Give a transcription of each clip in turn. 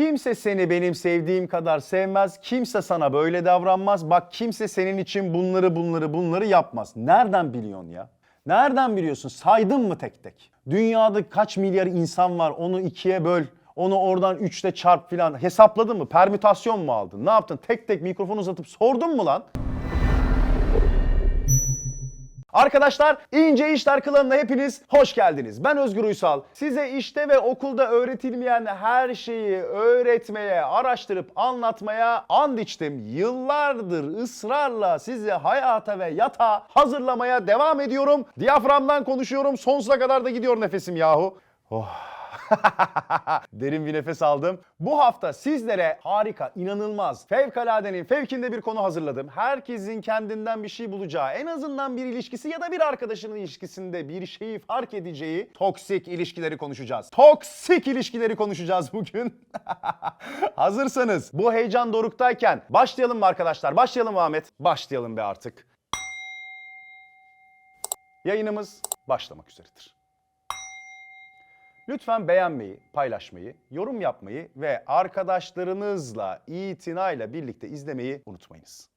Kimse seni benim sevdiğim kadar sevmez. Kimse sana böyle davranmaz. Bak kimse senin için bunları bunları bunları yapmaz. Nereden biliyorsun ya? Nereden biliyorsun? Saydın mı tek tek? Dünyada kaç milyar insan var? Onu ikiye böl. Onu oradan üçte çarp filan. Hesapladın mı? Permütasyon mu aldın? Ne yaptın? Tek tek mikrofon uzatıp sordun mu lan? Arkadaşlar İnce İşler Klanı'na hepiniz hoş geldiniz. Ben Özgür Uysal. Size işte ve okulda öğretilmeyen her şeyi öğretmeye, araştırıp anlatmaya and içtim. Yıllardır ısrarla sizi hayata ve yata hazırlamaya devam ediyorum. Diyaframdan konuşuyorum. Sonsuza kadar da gidiyor nefesim yahu. Oh. Derin bir nefes aldım. Bu hafta sizlere harika, inanılmaz, fevkaladenin fevkinde bir konu hazırladım. Herkesin kendinden bir şey bulacağı, en azından bir ilişkisi ya da bir arkadaşının ilişkisinde bir şeyi fark edeceği toksik ilişkileri konuşacağız. Toksik ilişkileri konuşacağız bugün. Hazırsanız bu heyecan doruktayken başlayalım mı arkadaşlar? Başlayalım mı Ahmet? Başlayalım be artık. Yayınımız başlamak üzeredir. Lütfen beğenmeyi, paylaşmayı, yorum yapmayı ve arkadaşlarınızla itinayla birlikte izlemeyi unutmayınız.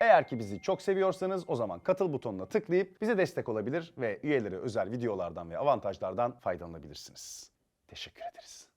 Eğer ki bizi çok seviyorsanız o zaman katıl butonuna tıklayıp bize destek olabilir ve üyelere özel videolardan ve avantajlardan faydalanabilirsiniz. Teşekkür ederiz.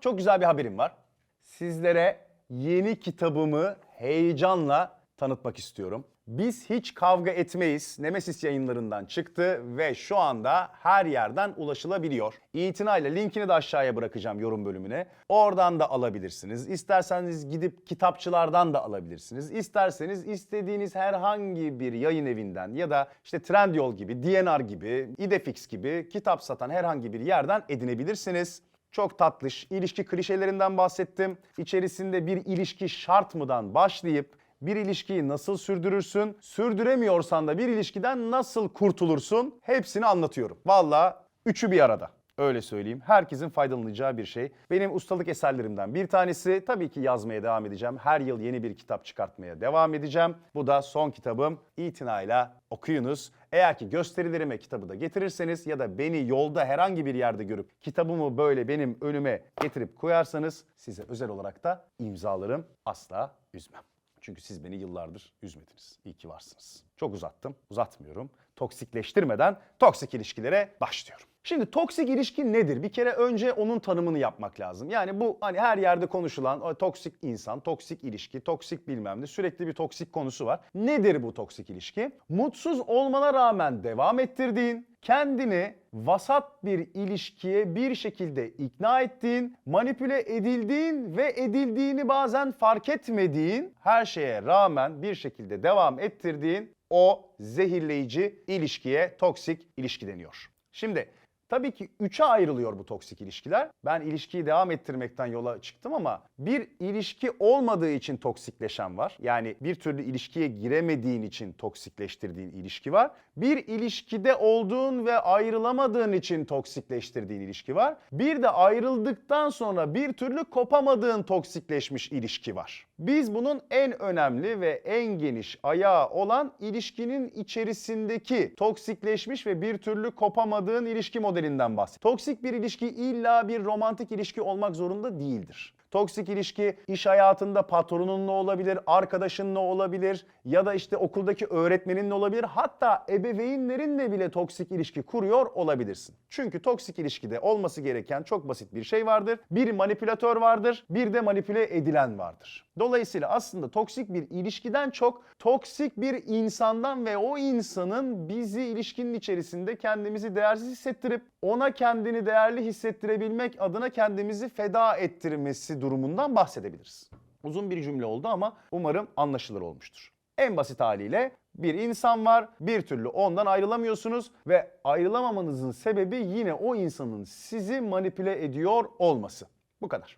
Çok güzel bir haberim var. Sizlere yeni kitabımı heyecanla tanıtmak istiyorum. Biz hiç kavga etmeyiz. Nemesis yayınlarından çıktı ve şu anda her yerden ulaşılabiliyor. İtinayla linkini de aşağıya bırakacağım yorum bölümüne. Oradan da alabilirsiniz. İsterseniz gidip kitapçılardan da alabilirsiniz. İsterseniz istediğiniz herhangi bir yayın evinden ya da işte Trendyol gibi, DNR gibi, Idefix gibi kitap satan herhangi bir yerden edinebilirsiniz. Çok tatlış ilişki klişelerinden bahsettim. İçerisinde bir ilişki şart mıdan başlayıp bir ilişkiyi nasıl sürdürürsün, sürdüremiyorsan da bir ilişkiden nasıl kurtulursun hepsini anlatıyorum. Valla üçü bir arada. Öyle söyleyeyim. Herkesin faydalanacağı bir şey. Benim ustalık eserlerimden bir tanesi. Tabii ki yazmaya devam edeceğim. Her yıl yeni bir kitap çıkartmaya devam edeceğim. Bu da son kitabım. İtinayla okuyunuz. Eğer ki gösterilerime kitabı da getirirseniz ya da beni yolda herhangi bir yerde görüp kitabımı böyle benim önüme getirip koyarsanız size özel olarak da imzalarım. Asla üzmem. Çünkü siz beni yıllardır üzmediniz. İyi ki varsınız. Çok uzattım, uzatmıyorum. Toksikleştirmeden toksik ilişkilere başlıyorum. Şimdi toksik ilişki nedir? Bir kere önce onun tanımını yapmak lazım. Yani bu hani her yerde konuşulan toksik insan, toksik ilişki, toksik bilmem ne sürekli bir toksik konusu var. Nedir bu toksik ilişki? Mutsuz olmana rağmen devam ettirdiğin, kendini vasat bir ilişkiye bir şekilde ikna ettiğin, manipüle edildiğin ve edildiğini bazen fark etmediğin her şeye rağmen bir şekilde devam ettirdiğin o zehirleyici ilişkiye toksik ilişki deniyor. Şimdi Tabii ki üçe ayrılıyor bu toksik ilişkiler. Ben ilişkiyi devam ettirmekten yola çıktım ama bir ilişki olmadığı için toksikleşen var. Yani bir türlü ilişkiye giremediğin için toksikleştirdiğin ilişki var. Bir ilişkide olduğun ve ayrılamadığın için toksikleştirdiğin ilişki var. Bir de ayrıldıktan sonra bir türlü kopamadığın toksikleşmiş ilişki var. Biz bunun en önemli ve en geniş ayağı olan ilişkinin içerisindeki toksikleşmiş ve bir türlü kopamadığın ilişki modelinden bahsediyoruz. Toksik bir ilişki illa bir romantik ilişki olmak zorunda değildir. Toksik ilişki iş hayatında patronunla olabilir, arkadaşınla olabilir ya da işte okuldaki öğretmeninle olabilir. Hatta ebeveynlerinle bile toksik ilişki kuruyor olabilirsin. Çünkü toksik ilişkide olması gereken çok basit bir şey vardır. Bir manipülatör vardır, bir de manipüle edilen vardır. Dolayısıyla aslında toksik bir ilişkiden çok toksik bir insandan ve o insanın bizi ilişkinin içerisinde kendimizi değersiz hissettirip ona kendini değerli hissettirebilmek adına kendimizi feda ettirmesi durumundan bahsedebiliriz. Uzun bir cümle oldu ama umarım anlaşılır olmuştur. En basit haliyle bir insan var, bir türlü ondan ayrılamıyorsunuz ve ayrılamamanızın sebebi yine o insanın sizi manipüle ediyor olması. Bu kadar.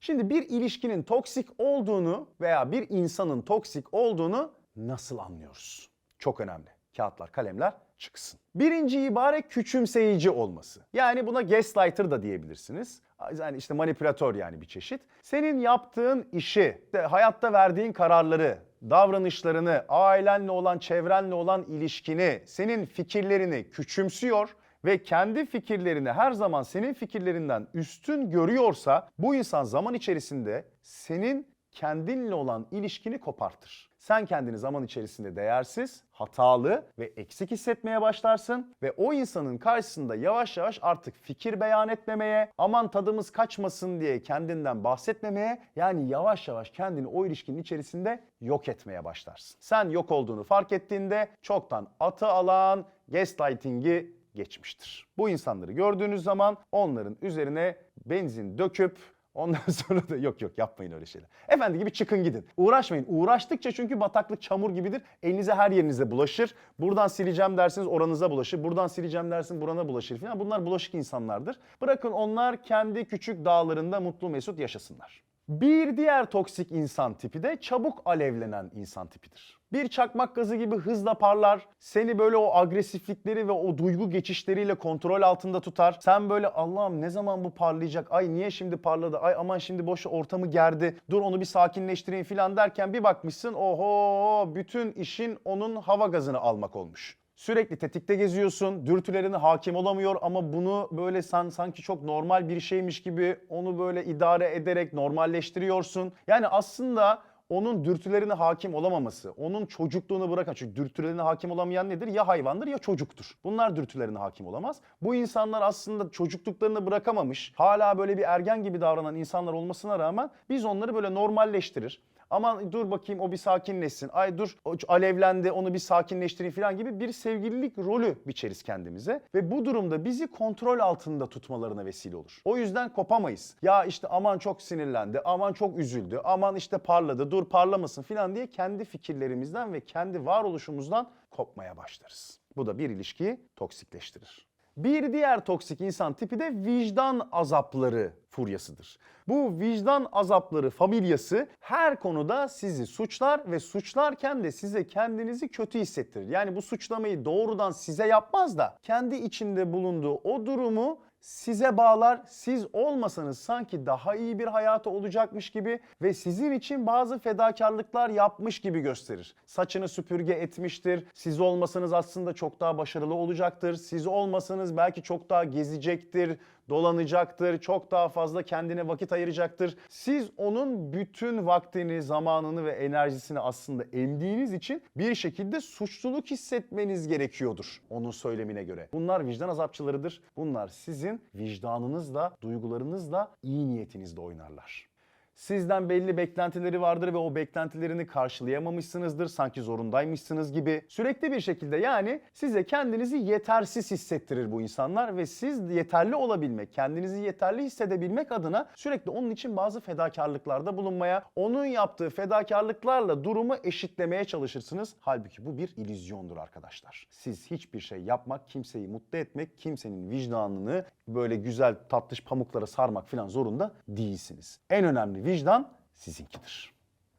Şimdi bir ilişkinin toksik olduğunu veya bir insanın toksik olduğunu nasıl anlıyoruz? Çok önemli. Kağıtlar, kalemler çıksın. Birinci ibare küçümseyici olması. Yani buna gaslighter da diyebilirsiniz. Yani işte manipülatör yani bir çeşit. Senin yaptığın işi, hayatta verdiğin kararları, davranışlarını, ailenle olan, çevrenle olan ilişkini, senin fikirlerini küçümsüyor ve kendi fikirlerini her zaman senin fikirlerinden üstün görüyorsa bu insan zaman içerisinde senin kendinle olan ilişkini kopartır. Sen kendini zaman içerisinde değersiz, hatalı ve eksik hissetmeye başlarsın ve o insanın karşısında yavaş yavaş artık fikir beyan etmemeye, aman tadımız kaçmasın diye kendinden bahsetmemeye, yani yavaş yavaş kendini o ilişkinin içerisinde yok etmeye başlarsın. Sen yok olduğunu fark ettiğinde çoktan atı alan gaslighting'i geçmiştir. Bu insanları gördüğünüz zaman onların üzerine benzin döküp Ondan sonra da yok yok yapmayın öyle şeyler. Efendi gibi çıkın gidin. Uğraşmayın. Uğraştıkça çünkü bataklık çamur gibidir. Elinize her yerinize bulaşır. Buradan sileceğim dersiniz oranıza bulaşır. Buradan sileceğim dersin burana bulaşır falan. Bunlar bulaşık insanlardır. Bırakın onlar kendi küçük dağlarında mutlu mesut yaşasınlar. Bir diğer toksik insan tipi de çabuk alevlenen insan tipidir. Bir çakmak gazı gibi hızla parlar, seni böyle o agresiflikleri ve o duygu geçişleriyle kontrol altında tutar. Sen böyle Allah'ım ne zaman bu parlayacak, ay niye şimdi parladı, ay aman şimdi boş ortamı gerdi, dur onu bir sakinleştireyim falan derken bir bakmışsın oho bütün işin onun hava gazını almak olmuş. Sürekli tetikte geziyorsun, dürtülerine hakim olamıyor ama bunu böyle sen sanki çok normal bir şeymiş gibi onu böyle idare ederek normalleştiriyorsun. Yani aslında onun dürtülerine hakim olamaması, onun çocukluğunu bırakan çünkü dürtülerine hakim olamayan nedir? Ya hayvandır ya çocuktur. Bunlar dürtülerine hakim olamaz. Bu insanlar aslında çocukluklarını bırakamamış, hala böyle bir ergen gibi davranan insanlar olmasına rağmen biz onları böyle normalleştirir. Aman dur bakayım o bir sakinleşsin. Ay dur alevlendi onu bir sakinleştireyim falan gibi bir sevgililik rolü biçeriz kendimize. Ve bu durumda bizi kontrol altında tutmalarına vesile olur. O yüzden kopamayız. Ya işte aman çok sinirlendi, aman çok üzüldü, aman işte parladı, dur parlamasın falan diye kendi fikirlerimizden ve kendi varoluşumuzdan kopmaya başlarız. Bu da bir ilişkiyi toksikleştirir. Bir diğer toksik insan tipi de vicdan azapları furyasıdır. Bu vicdan azapları familyası her konuda sizi suçlar ve suçlarken de size kendinizi kötü hissettirir. Yani bu suçlamayı doğrudan size yapmaz da kendi içinde bulunduğu o durumu size bağlar. Siz olmasanız sanki daha iyi bir hayatı olacakmış gibi ve sizin için bazı fedakarlıklar yapmış gibi gösterir. Saçını süpürge etmiştir. Siz olmasanız aslında çok daha başarılı olacaktır. Siz olmasanız belki çok daha gezecektir, dolanacaktır, çok daha fazla kendine vakit ayıracaktır. Siz onun bütün vaktini, zamanını ve enerjisini aslında emdiğiniz için bir şekilde suçluluk hissetmeniz gerekiyordur onun söylemine göre. Bunlar vicdan azapçılarıdır. Bunlar sizin vicdanınızla, duygularınızla, iyi niyetinizle oynarlar. Sizden belli beklentileri vardır ve o beklentilerini karşılayamamışsınızdır. Sanki zorundaymışsınız gibi. Sürekli bir şekilde yani size kendinizi yetersiz hissettirir bu insanlar ve siz yeterli olabilmek, kendinizi yeterli hissedebilmek adına sürekli onun için bazı fedakarlıklarda bulunmaya, onun yaptığı fedakarlıklarla durumu eşitlemeye çalışırsınız. Halbuki bu bir illüzyondur arkadaşlar. Siz hiçbir şey yapmak, kimseyi mutlu etmek, kimsenin vicdanını böyle güzel tatlış pamuklara sarmak falan zorunda değilsiniz. En önemli vicdan sizinkidir.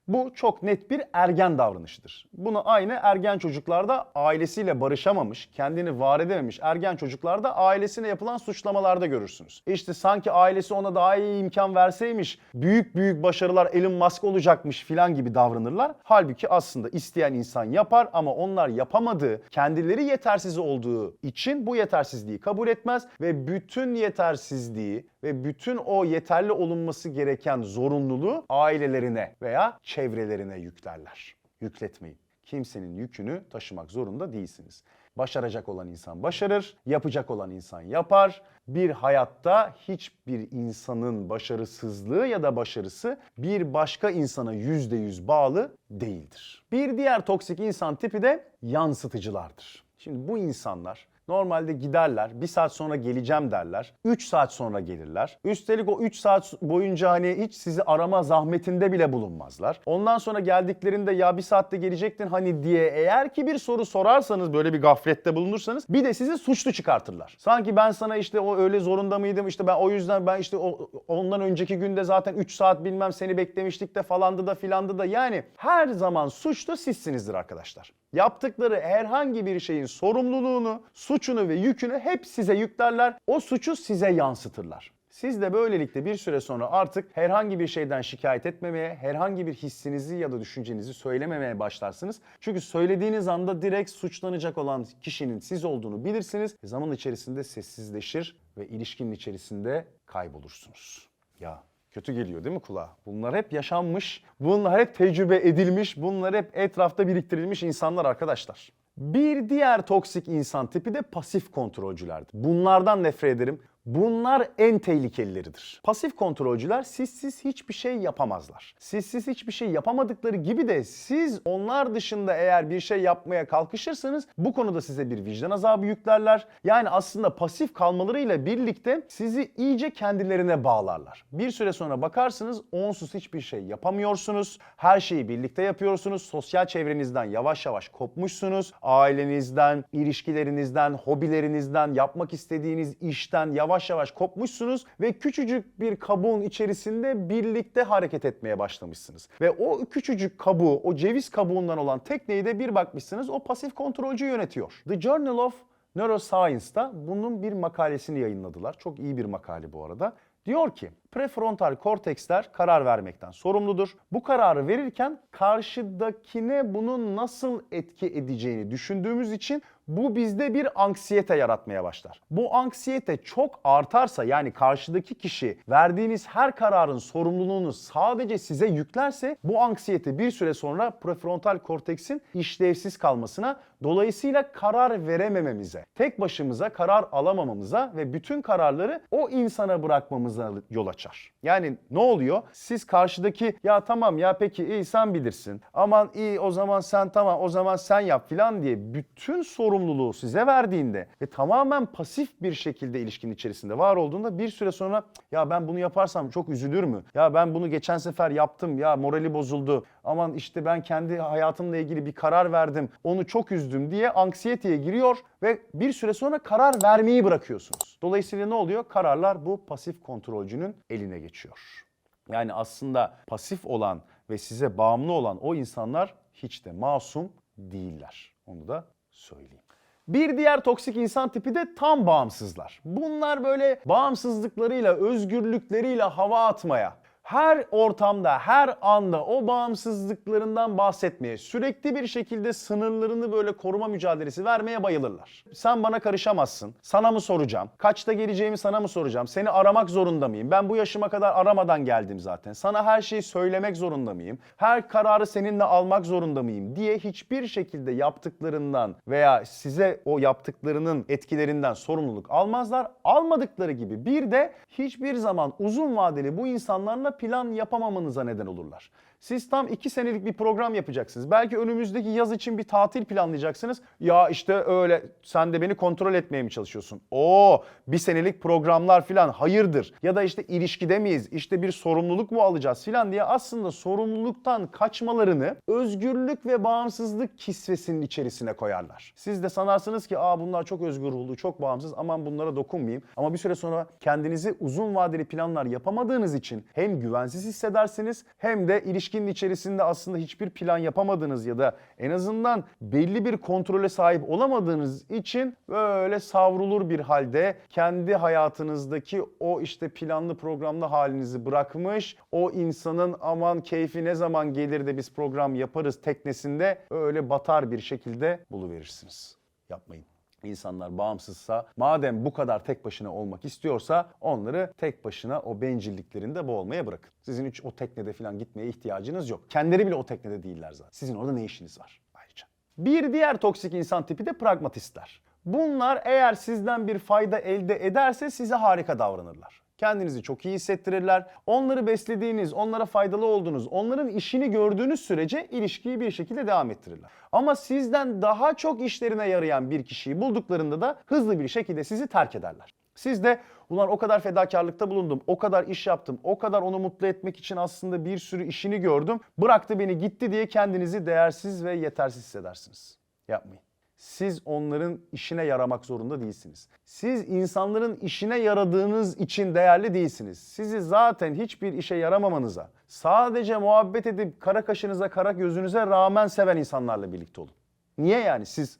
Bu çok net bir ergen davranışıdır. Bunu aynı ergen çocuklarda ailesiyle barışamamış, kendini var edememiş ergen çocuklarda ailesine yapılan suçlamalarda görürsünüz. İşte sanki ailesi ona daha iyi imkan verseymiş, büyük büyük başarılar Elon Musk olacakmış filan gibi davranırlar. Halbuki aslında isteyen insan yapar ama onlar yapamadığı, kendileri yetersiz olduğu için bu yetersizliği kabul etmez ve bütün yetersizliği ve bütün o yeterli olunması gereken zorunluluğu ailelerine veya çevrelerine yüklerler. Yükletmeyin. Kimsenin yükünü taşımak zorunda değilsiniz. Başaracak olan insan başarır, yapacak olan insan yapar. Bir hayatta hiçbir insanın başarısızlığı ya da başarısı bir başka insana yüzde yüz bağlı değildir. Bir diğer toksik insan tipi de yansıtıcılardır. Şimdi bu insanlar Normalde giderler, bir saat sonra geleceğim derler, 3 saat sonra gelirler. Üstelik o 3 saat boyunca hani hiç sizi arama zahmetinde bile bulunmazlar. Ondan sonra geldiklerinde ya bir saatte gelecektin hani diye eğer ki bir soru sorarsanız böyle bir gaflette bulunursanız bir de sizi suçlu çıkartırlar. Sanki ben sana işte o öyle zorunda mıydım işte ben o yüzden ben işte o, ondan önceki günde zaten 3 saat bilmem seni beklemiştik de falandı da filandı da yani her zaman suçlu sizsinizdir arkadaşlar. Yaptıkları herhangi bir şeyin sorumluluğunu, suçunu ve yükünü hep size yüklerler. O suçu size yansıtırlar. Siz de böylelikle bir süre sonra artık herhangi bir şeyden şikayet etmemeye, herhangi bir hissinizi ya da düşüncenizi söylememeye başlarsınız. Çünkü söylediğiniz anda direkt suçlanacak olan kişinin siz olduğunu bilirsiniz. Zaman içerisinde sessizleşir ve ilişkinin içerisinde kaybolursunuz. Ya kötü geliyor değil mi kulağa? Bunlar hep yaşanmış, bunlar hep tecrübe edilmiş, bunlar hep etrafta biriktirilmiş insanlar arkadaşlar. Bir diğer toksik insan tipi de pasif kontrolcülerdir. Bunlardan nefret ederim. Bunlar en tehlikelileridir. Pasif kontrolcüler sizsiz hiçbir şey yapamazlar. Sizsiz hiçbir şey yapamadıkları gibi de siz onlar dışında eğer bir şey yapmaya kalkışırsanız bu konuda size bir vicdan azabı yüklerler. Yani aslında pasif kalmalarıyla birlikte sizi iyice kendilerine bağlarlar. Bir süre sonra bakarsınız onsuz hiçbir şey yapamıyorsunuz. Her şeyi birlikte yapıyorsunuz. Sosyal çevrenizden yavaş yavaş kopmuşsunuz. Ailenizden, ilişkilerinizden, hobilerinizden, yapmak istediğiniz işten yavaş yavaş kopmuşsunuz ve küçücük bir kabuğun içerisinde birlikte hareket etmeye başlamışsınız. Ve o küçücük kabuğu, o ceviz kabuğundan olan tekneyi de bir bakmışsınız o pasif kontrolcü yönetiyor. The Journal of Neuroscience'da bunun bir makalesini yayınladılar. Çok iyi bir makale bu arada. Diyor ki prefrontal korteksler karar vermekten sorumludur. Bu kararı verirken karşıdakine bunun nasıl etki edeceğini düşündüğümüz için bu bizde bir anksiyete yaratmaya başlar. Bu anksiyete çok artarsa yani karşıdaki kişi verdiğiniz her kararın sorumluluğunu sadece size yüklerse bu anksiyete bir süre sonra prefrontal korteksin işlevsiz kalmasına dolayısıyla karar veremememize, tek başımıza karar alamamamıza ve bütün kararları o insana bırakmamıza yol açar. Yani ne oluyor? Siz karşıdaki ya tamam ya peki iyi sen bilirsin. Aman iyi o zaman sen tamam o zaman sen yap filan diye bütün sorumluluğu size verdiğinde ve tamamen pasif bir şekilde ilişkinin içerisinde var olduğunda bir süre sonra ya ben bunu yaparsam çok üzülür mü? Ya ben bunu geçen sefer yaptım ya morali bozuldu. Aman işte ben kendi hayatımla ilgili bir karar verdim. Onu çok üzdüm diye anksiyeteye giriyor ve bir süre sonra karar vermeyi bırakıyorsunuz. Dolayısıyla ne oluyor? Kararlar bu pasif kontrolcünün eline geçiyor. Yani aslında pasif olan ve size bağımlı olan o insanlar hiç de masum değiller. Onu da söyleyeyim. Bir diğer toksik insan tipi de tam bağımsızlar. Bunlar böyle bağımsızlıklarıyla, özgürlükleriyle hava atmaya, her ortamda, her anda o bağımsızlıklarından bahsetmeye, sürekli bir şekilde sınırlarını böyle koruma mücadelesi vermeye bayılırlar. Sen bana karışamazsın. Sana mı soracağım? Kaçta geleceğimi sana mı soracağım? Seni aramak zorunda mıyım? Ben bu yaşıma kadar aramadan geldim zaten. Sana her şeyi söylemek zorunda mıyım? Her kararı seninle almak zorunda mıyım? diye hiçbir şekilde yaptıklarından veya size o yaptıklarının etkilerinden sorumluluk almazlar. Almadıkları gibi bir de hiçbir zaman uzun vadeli bu insanlarla plan yapamamanıza neden olurlar. Siz tam iki senelik bir program yapacaksınız. Belki önümüzdeki yaz için bir tatil planlayacaksınız. Ya işte öyle sen de beni kontrol etmeye mi çalışıyorsun? Oo bir senelik programlar filan hayırdır? Ya da işte ilişkide miyiz? İşte bir sorumluluk mu alacağız filan diye aslında sorumluluktan kaçmalarını özgürlük ve bağımsızlık kisvesinin içerisine koyarlar. Siz de sanarsınız ki aa bunlar çok özgür ruhlu, çok bağımsız aman bunlara dokunmayayım. Ama bir süre sonra kendinizi uzun vadeli planlar yapamadığınız için hem güvensiz hissedersiniz hem de ilişkinin içerisinde aslında hiçbir plan yapamadığınız ya da en azından belli bir kontrole sahip olamadığınız için böyle savrulur bir halde kendi hayatınızdaki o işte planlı programlı halinizi bırakmış o insanın aman keyfi ne zaman gelir de biz program yaparız teknesinde öyle batar bir şekilde buluverirsiniz. Yapmayın. İnsanlar bağımsızsa, madem bu kadar tek başına olmak istiyorsa onları tek başına o bencilliklerinde boğulmaya bırakın. Sizin hiç o teknede falan gitmeye ihtiyacınız yok. Kendileri bile o teknede değiller zaten. Sizin orada ne işiniz var ayrıca. Bir diğer toksik insan tipi de pragmatistler. Bunlar eğer sizden bir fayda elde ederse size harika davranırlar. Kendinizi çok iyi hissettirirler. Onları beslediğiniz, onlara faydalı olduğunuz, onların işini gördüğünüz sürece ilişkiyi bir şekilde devam ettirirler. Ama sizden daha çok işlerine yarayan bir kişiyi bulduklarında da hızlı bir şekilde sizi terk ederler. Siz de ulan o kadar fedakarlıkta bulundum, o kadar iş yaptım, o kadar onu mutlu etmek için aslında bir sürü işini gördüm. Bıraktı beni gitti diye kendinizi değersiz ve yetersiz hissedersiniz. Yapmayın. Siz onların işine yaramak zorunda değilsiniz. Siz insanların işine yaradığınız için değerli değilsiniz. Sizi zaten hiçbir işe yaramamanıza, sadece muhabbet edip kara kaşınıza, kara gözünüze rağmen seven insanlarla birlikte olun. Niye yani siz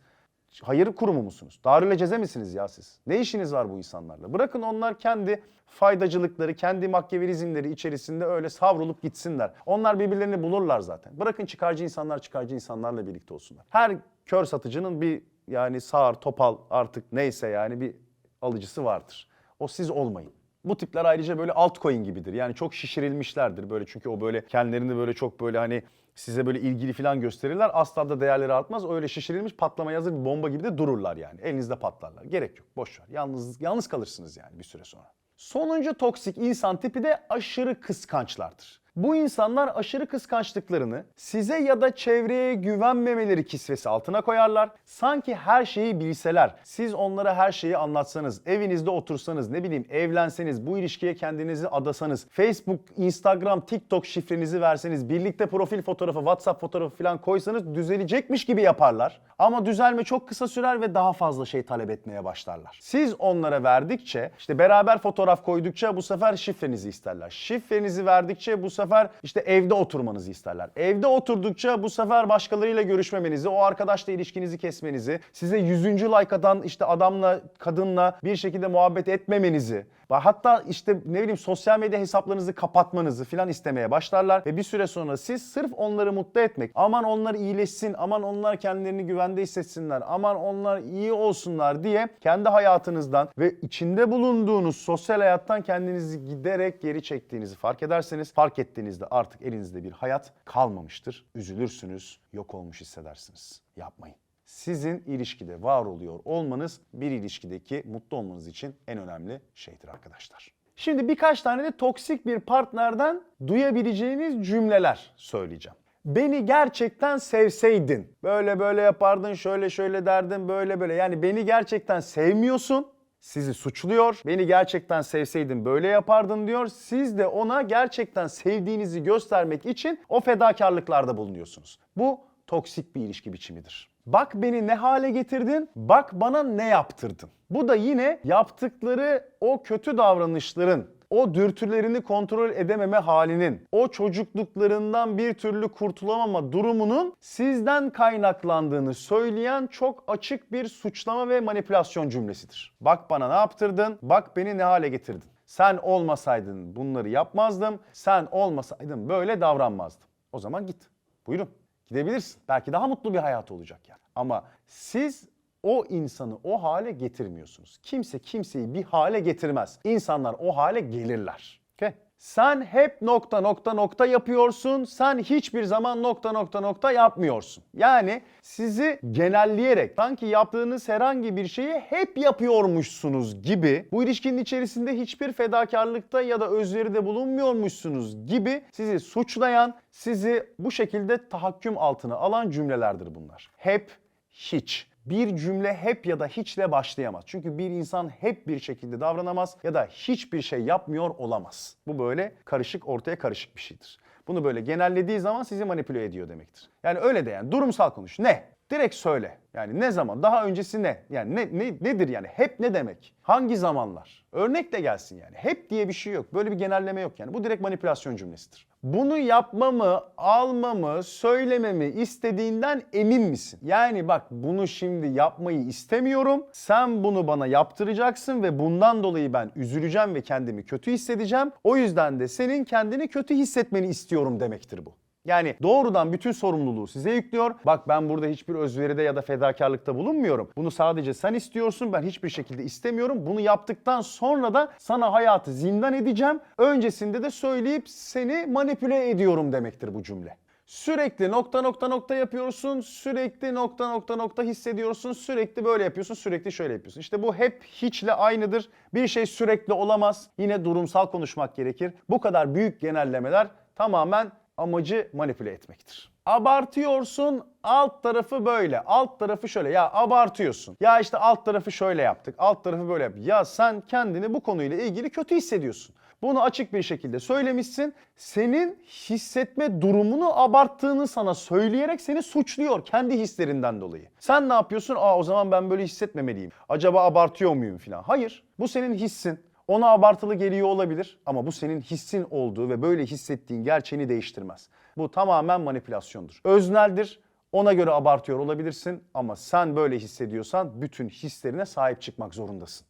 hayır kurumu musunuz? Darül Ceze misiniz ya siz? Ne işiniz var bu insanlarla? Bırakın onlar kendi faydacılıkları, kendi makyavelizmleri içerisinde öyle savrulup gitsinler. Onlar birbirlerini bulurlar zaten. Bırakın çıkarcı insanlar çıkarcı insanlarla birlikte olsunlar. Her kör satıcının bir yani sağır, topal artık neyse yani bir alıcısı vardır. O siz olmayın. Bu tipler ayrıca böyle altcoin gibidir. Yani çok şişirilmişlerdir böyle çünkü o böyle kendilerini böyle çok böyle hani size böyle ilgili falan gösterirler. Asla da değerleri artmaz. Öyle şişirilmiş patlamaya hazır bir bomba gibi de dururlar yani. Elinizde patlarlar. Gerek yok. Boş ver. Yalnız yalnız kalırsınız yani bir süre sonra. Sonuncu toksik insan tipi de aşırı kıskançlardır. Bu insanlar aşırı kıskançlıklarını size ya da çevreye güvenmemeleri kisvesi altına koyarlar. Sanki her şeyi bilseler, siz onlara her şeyi anlatsanız, evinizde otursanız, ne bileyim evlenseniz, bu ilişkiye kendinizi adasanız, Facebook, Instagram, TikTok şifrenizi verseniz, birlikte profil fotoğrafı, WhatsApp fotoğrafı falan koysanız düzelecekmiş gibi yaparlar. Ama düzelme çok kısa sürer ve daha fazla şey talep etmeye başlarlar. Siz onlara verdikçe, işte beraber fotoğraf koydukça bu sefer şifrenizi isterler. Şifrenizi verdikçe bu sefer işte evde oturmanızı isterler. Evde oturdukça bu sefer başkalarıyla görüşmemenizi, o arkadaşla ilişkinizi kesmenizi, size yüzüncü like atan işte adamla, kadınla bir şekilde muhabbet etmemenizi, hatta işte ne bileyim sosyal medya hesaplarınızı kapatmanızı filan istemeye başlarlar ve bir süre sonra siz sırf onları mutlu etmek, aman onlar iyileşsin, aman onlar kendilerini güvende hissetsinler, aman onlar iyi olsunlar diye kendi hayatınızdan ve içinde bulunduğunuz sosyal hayattan kendinizi giderek geri çektiğinizi fark ederseniz fark ettiğinizde artık elinizde bir hayat kalmamıştır. Üzülürsünüz, yok olmuş hissedersiniz. Yapmayın. Sizin ilişkide var oluyor olmanız bir ilişkideki mutlu olmanız için en önemli şeydir arkadaşlar. Şimdi birkaç tane de toksik bir partnerden duyabileceğiniz cümleler söyleyeceğim. Beni gerçekten sevseydin, böyle böyle yapardın, şöyle şöyle derdin, böyle böyle. Yani beni gerçekten sevmiyorsun, sizi suçluyor. Beni gerçekten sevseydin böyle yapardın diyor. Siz de ona gerçekten sevdiğinizi göstermek için o fedakarlıklarda bulunuyorsunuz. Bu toksik bir ilişki biçimidir. Bak beni ne hale getirdin, bak bana ne yaptırdın. Bu da yine yaptıkları o kötü davranışların, o dürtülerini kontrol edememe halinin, o çocukluklarından bir türlü kurtulamama durumunun sizden kaynaklandığını söyleyen çok açık bir suçlama ve manipülasyon cümlesidir. Bak bana ne yaptırdın, bak beni ne hale getirdin. Sen olmasaydın bunları yapmazdım, sen olmasaydın böyle davranmazdım. O zaman git. Buyurun. Gidebilirsin. Belki daha mutlu bir hayat olacak yani. Ama siz o insanı o hale getirmiyorsunuz. Kimse kimseyi bir hale getirmez. İnsanlar o hale gelirler. Okay? Sen hep nokta nokta nokta yapıyorsun. Sen hiçbir zaman nokta nokta nokta yapmıyorsun. Yani sizi genelleyerek sanki yaptığınız herhangi bir şeyi hep yapıyormuşsunuz gibi bu ilişkinin içerisinde hiçbir fedakarlıkta ya da özveride bulunmuyormuşsunuz gibi sizi suçlayan, sizi bu şekilde tahakküm altına alan cümlelerdir bunlar. Hep, hiç bir cümle hep ya da hiçle başlayamaz. Çünkü bir insan hep bir şekilde davranamaz ya da hiçbir şey yapmıyor olamaz. Bu böyle karışık ortaya karışık bir şeydir. Bunu böyle genellediği zaman sizi manipüle ediyor demektir. Yani öyle de yani durumsal konuş. Ne? Direkt söyle. Yani ne zaman? Daha öncesi ne? Yani ne, ne nedir yani? Hep ne demek? Hangi zamanlar? Örnekle gelsin yani. Hep diye bir şey yok. Böyle bir genelleme yok yani. Bu direkt manipülasyon cümlesidir. Bunu yapmamı, almamı, söylememi istediğinden emin misin? Yani bak bunu şimdi yapmayı istemiyorum. Sen bunu bana yaptıracaksın ve bundan dolayı ben üzüleceğim ve kendimi kötü hissedeceğim. O yüzden de senin kendini kötü hissetmeni istiyorum demektir bu. Yani doğrudan bütün sorumluluğu size yüklüyor. Bak ben burada hiçbir özveride ya da fedakarlıkta bulunmuyorum. Bunu sadece sen istiyorsun. Ben hiçbir şekilde istemiyorum. Bunu yaptıktan sonra da sana hayatı zindan edeceğim. Öncesinde de söyleyip seni manipüle ediyorum demektir bu cümle. Sürekli nokta nokta nokta yapıyorsun, sürekli nokta nokta nokta hissediyorsun, sürekli böyle yapıyorsun, sürekli şöyle yapıyorsun. İşte bu hep hiçle aynıdır. Bir şey sürekli olamaz. Yine durumsal konuşmak gerekir. Bu kadar büyük genellemeler tamamen amacı manipüle etmektir. Abartıyorsun alt tarafı böyle alt tarafı şöyle ya abartıyorsun. Ya işte alt tarafı şöyle yaptık alt tarafı böyle yap. Ya sen kendini bu konuyla ilgili kötü hissediyorsun. Bunu açık bir şekilde söylemişsin. Senin hissetme durumunu abarttığını sana söyleyerek seni suçluyor kendi hislerinden dolayı. Sen ne yapıyorsun? Aa o zaman ben böyle hissetmemeliyim. Acaba abartıyor muyum falan. Hayır. Bu senin hissin. Ona abartılı geliyor olabilir ama bu senin hissin olduğu ve böyle hissettiğin gerçeğini değiştirmez. Bu tamamen manipülasyondur. Özneldir, Ona göre abartıyor olabilirsin ama sen böyle hissediyorsan bütün hislerine sahip çıkmak zorundasın.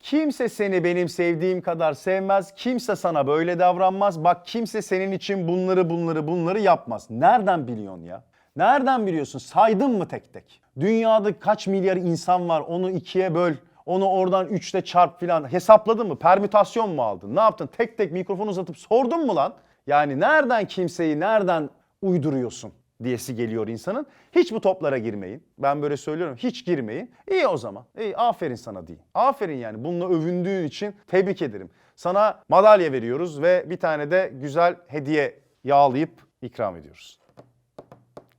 Kimse seni benim sevdiğim kadar sevmez. Kimse sana böyle davranmaz. Bak kimse senin için bunları bunları bunları yapmaz. Nereden biliyorsun ya? Nereden biliyorsun? Saydın mı tek tek? Dünyada kaç milyar insan var? Onu ikiye böl. Onu oradan üçte çarp filan. Hesapladın mı? Permütasyon mu aldın? Ne yaptın? Tek tek mikrofonu uzatıp sordun mu lan? Yani nereden kimseyi nereden uyduruyorsun? diyesi geliyor insanın. Hiç bu toplara girmeyin. Ben böyle söylüyorum. Hiç girmeyin. İyi o zaman. İyi aferin sana diyeyim. Aferin yani. Bununla övündüğün için tebrik ederim. Sana madalya veriyoruz ve bir tane de güzel hediye yağlayıp ikram ediyoruz.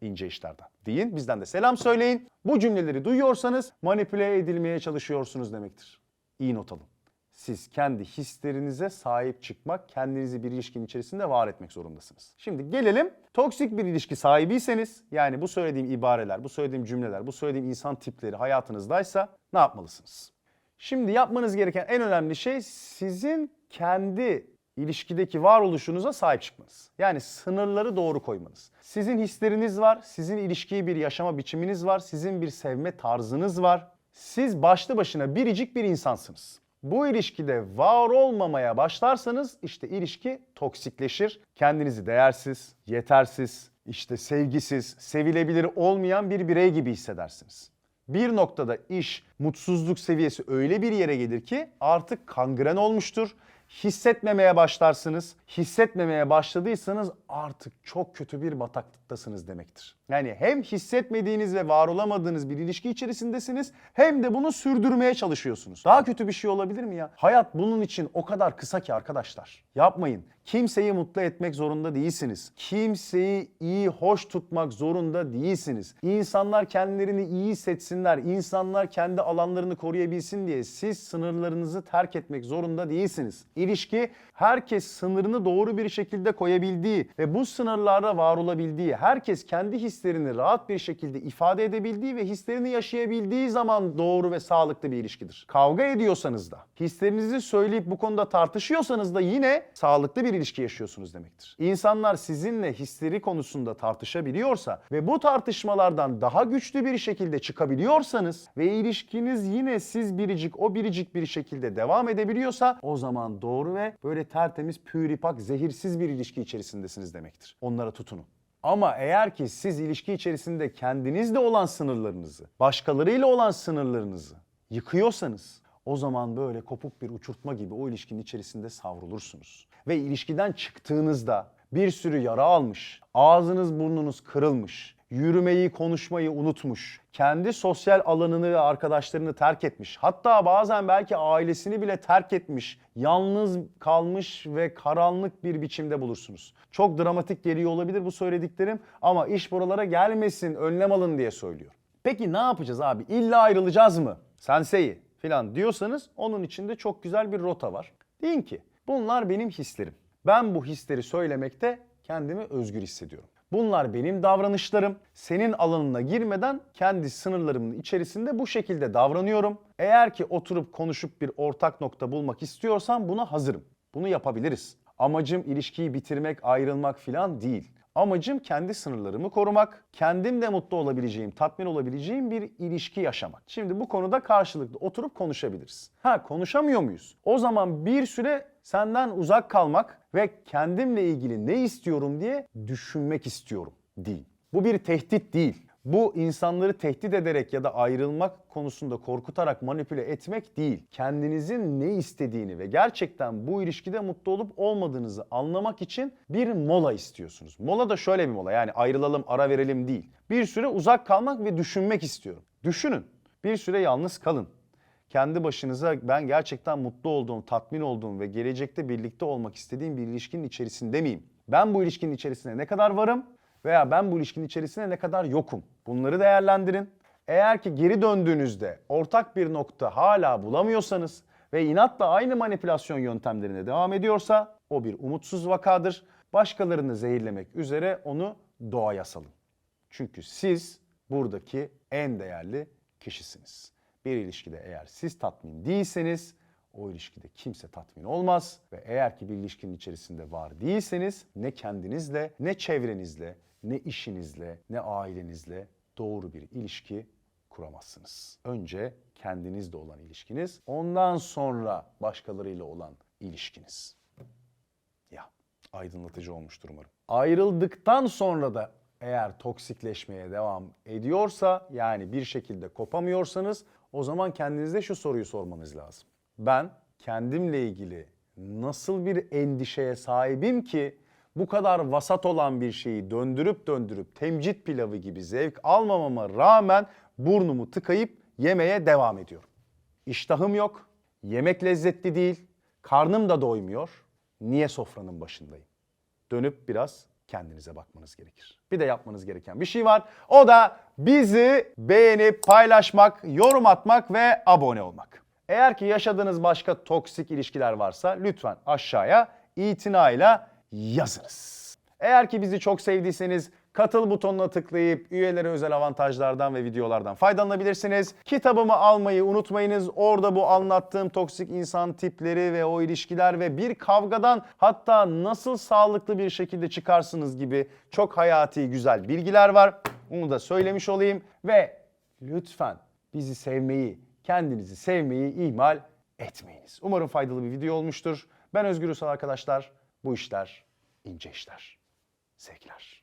İnce işlerden deyin. Bizden de selam söyleyin. Bu cümleleri duyuyorsanız manipüle edilmeye çalışıyorsunuz demektir. İyi not alın. Siz kendi hislerinize sahip çıkmak, kendinizi bir ilişkinin içerisinde var etmek zorundasınız. Şimdi gelelim toksik bir ilişki sahibiyseniz yani bu söylediğim ibareler, bu söylediğim cümleler, bu söylediğim insan tipleri hayatınızdaysa ne yapmalısınız? Şimdi yapmanız gereken en önemli şey sizin kendi ilişkideki varoluşunuza sahip çıkmanız. Yani sınırları doğru koymanız. Sizin hisleriniz var, sizin ilişkiyi bir yaşama biçiminiz var, sizin bir sevme tarzınız var. Siz başlı başına biricik bir insansınız. Bu ilişkide var olmamaya başlarsanız işte ilişki toksikleşir. Kendinizi değersiz, yetersiz, işte sevgisiz, sevilebilir olmayan bir birey gibi hissedersiniz. Bir noktada iş, mutsuzluk seviyesi öyle bir yere gelir ki artık kangren olmuştur. Hissetmemeye başlarsınız. Hissetmemeye başladıysanız artık çok kötü bir bataklıktasınız demektir. Yani hem hissetmediğiniz ve var olamadığınız bir ilişki içerisindesiniz hem de bunu sürdürmeye çalışıyorsunuz. Daha kötü bir şey olabilir mi ya? Hayat bunun için o kadar kısa ki arkadaşlar. Yapmayın. Kimseyi mutlu etmek zorunda değilsiniz. Kimseyi iyi, hoş tutmak zorunda değilsiniz. İnsanlar kendilerini iyi hissetsinler, insanlar kendi alanlarını koruyabilsin diye siz sınırlarınızı terk etmek zorunda değilsiniz. İlişki herkes sınırını doğru bir şekilde koyabildiği ve bu sınırlarda var olabildiği, herkes kendi hislerini rahat bir şekilde ifade edebildiği ve hislerini yaşayabildiği zaman doğru ve sağlıklı bir ilişkidir. Kavga ediyorsanız da, hislerinizi söyleyip bu konuda tartışıyorsanız da yine sağlıklı bir ilişki yaşıyorsunuz demektir. İnsanlar sizinle hisleri konusunda tartışabiliyorsa ve bu tartışmalardan daha güçlü bir şekilde çıkabiliyorsanız ve ilişkiniz yine siz biricik o biricik bir şekilde devam edebiliyorsa o zaman doğru ve böyle tertemiz, püripak, zehirsiz bir ilişki içerisindesiniz demektir. Onlara tutunun. Ama eğer ki siz ilişki içerisinde kendinizle olan sınırlarınızı, başkalarıyla olan sınırlarınızı yıkıyorsanız o zaman böyle kopuk bir uçurtma gibi o ilişkinin içerisinde savrulursunuz. Ve ilişkiden çıktığınızda bir sürü yara almış, ağzınız burnunuz kırılmış, yürümeyi, konuşmayı unutmuş, kendi sosyal alanını ve arkadaşlarını terk etmiş, hatta bazen belki ailesini bile terk etmiş, yalnız kalmış ve karanlık bir biçimde bulursunuz. Çok dramatik geliyor olabilir bu söylediklerim ama iş buralara gelmesin, önlem alın diye söylüyorum. Peki ne yapacağız abi? İlla ayrılacağız mı? Sensei filan diyorsanız onun içinde çok güzel bir rota var. Deyin ki bunlar benim hislerim. Ben bu hisleri söylemekte kendimi özgür hissediyorum. Bunlar benim davranışlarım. Senin alanına girmeden kendi sınırlarımın içerisinde bu şekilde davranıyorum. Eğer ki oturup konuşup bir ortak nokta bulmak istiyorsam buna hazırım. Bunu yapabiliriz. Amacım ilişkiyi bitirmek, ayrılmak filan değil. Amacım kendi sınırlarımı korumak, kendim de mutlu olabileceğim, tatmin olabileceğim bir ilişki yaşamak. Şimdi bu konuda karşılıklı oturup konuşabiliriz. Ha konuşamıyor muyuz? O zaman bir süre senden uzak kalmak ve kendimle ilgili ne istiyorum diye düşünmek istiyorum değil. Bu bir tehdit değil. Bu insanları tehdit ederek ya da ayrılmak konusunda korkutarak manipüle etmek değil. Kendinizin ne istediğini ve gerçekten bu ilişkide mutlu olup olmadığınızı anlamak için bir mola istiyorsunuz. Mola da şöyle bir mola yani ayrılalım ara verelim değil. Bir süre uzak kalmak ve düşünmek istiyorum. Düşünün. Bir süre yalnız kalın. Kendi başınıza ben gerçekten mutlu olduğum, tatmin olduğum ve gelecekte birlikte olmak istediğim bir ilişkinin içerisinde miyim? Ben bu ilişkinin içerisinde ne kadar varım veya ben bu ilişkinin içerisinde ne kadar yokum? Bunları değerlendirin. Eğer ki geri döndüğünüzde ortak bir nokta hala bulamıyorsanız ve inatla aynı manipülasyon yöntemlerine devam ediyorsa o bir umutsuz vakadır. Başkalarını zehirlemek üzere onu doğaya salın. Çünkü siz buradaki en değerli kişisiniz. Bir ilişkide eğer siz tatmin değilseniz o ilişkide kimse tatmin olmaz ve eğer ki bir ilişkinin içerisinde var değilseniz ne kendinizle ne çevrenizle ne işinizle ne ailenizle doğru bir ilişki kuramazsınız. Önce kendinizle olan ilişkiniz, ondan sonra başkalarıyla olan ilişkiniz. Ya aydınlatıcı olmuştur umarım. Ayrıldıktan sonra da eğer toksikleşmeye devam ediyorsa yani bir şekilde kopamıyorsanız o zaman kendinize şu soruyu sormanız lazım. Ben kendimle ilgili nasıl bir endişeye sahibim ki bu kadar vasat olan bir şeyi döndürüp döndürüp temcit pilavı gibi zevk almamama rağmen burnumu tıkayıp yemeye devam ediyorum. İştahım yok, yemek lezzetli değil, karnım da doymuyor. Niye sofranın başındayım? Dönüp biraz kendinize bakmanız gerekir. Bir de yapmanız gereken bir şey var. O da bizi beğenip paylaşmak, yorum atmak ve abone olmak. Eğer ki yaşadığınız başka toksik ilişkiler varsa lütfen aşağıya itinayla yazınız. Eğer ki bizi çok sevdiyseniz katıl butonuna tıklayıp üyelere özel avantajlardan ve videolardan faydalanabilirsiniz. Kitabımı almayı unutmayınız. Orada bu anlattığım toksik insan tipleri ve o ilişkiler ve bir kavgadan hatta nasıl sağlıklı bir şekilde çıkarsınız gibi çok hayati güzel bilgiler var. Onu da söylemiş olayım ve lütfen bizi sevmeyi, kendinizi sevmeyi ihmal etmeyiniz. Umarım faydalı bir video olmuştur. Ben Özgür Üsal arkadaşlar. Bu işler ince işler. Sevgiler.